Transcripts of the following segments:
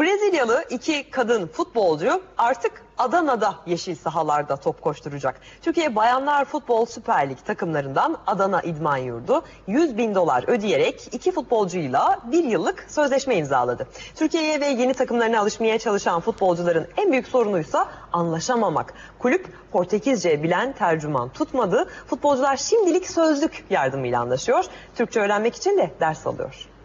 Brezilyalı iki kadın futbolcu artık Adana'da yeşil sahalarda top koşturacak. Türkiye Bayanlar Futbol Süper Lig takımlarından Adana İdman Yurdu 100 bin dolar ödeyerek iki futbolcuyla bir yıllık sözleşme imzaladı. Türkiye'ye ve yeni takımlarına alışmaya çalışan futbolcuların en büyük sorunuysa anlaşamamak. Kulüp Portekizce bilen tercüman tutmadı. Futbolcular şimdilik sözlük yardımıyla anlaşıyor. Türkçe öğrenmek için de ders alıyor.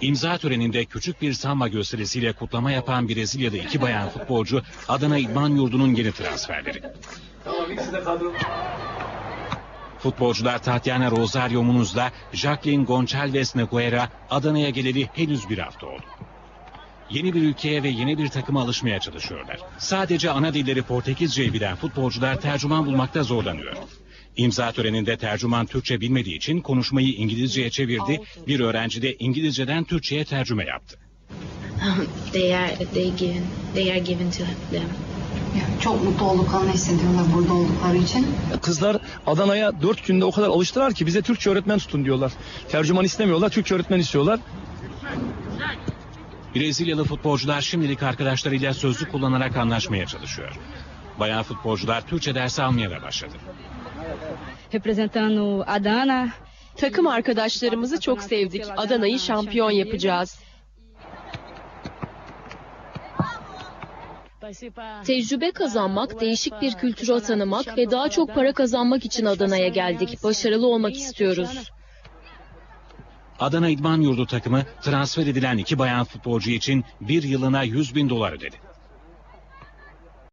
İmza töreninde küçük bir samba gösterisiyle kutlama yapan Brezilyalı iki bayan futbolcu Adana İdman Yurdu'nun yeni transferleri. Futbolcular Tatiana Rosario Munuz'la Jacqueline Gonçalves Neguera Adana'ya geleli henüz bir hafta oldu. Yeni bir ülkeye ve yeni bir takıma alışmaya çalışıyorlar. Sadece ana dilleri Portekizceyi bilen futbolcular tercüman bulmakta zorlanıyor. İmza töreninde tercüman Türkçe bilmediği için konuşmayı İngilizceye çevirdi. Bir öğrenci de İngilizceden Türkçe'ye tercüme yaptı. They are they given they are given to them. Çok mutlu olduklarını hissediyorlar burada oldukları için. Kızlar Adana'ya dört günde o kadar alıştılar ki bize Türkçe öğretmen tutun diyorlar. Tercüman istemiyorlar, Türkçe öğretmen istiyorlar. Brezilyalı futbolcular şimdilik arkadaşlarıyla sözlük kullanarak anlaşmaya çalışıyor. Bayan futbolcular Türkçe dersi almaya da başladı. Representando Adana. Takım arkadaşlarımızı çok sevdik. Adana'yı şampiyon yapacağız. Tecrübe kazanmak, değişik bir kültüre tanımak ve daha çok para kazanmak için Adana'ya geldik. Başarılı olmak istiyoruz. Adana İdman Yurdu takımı transfer edilen iki bayan futbolcu için bir yılına 100 bin dolar ödedi.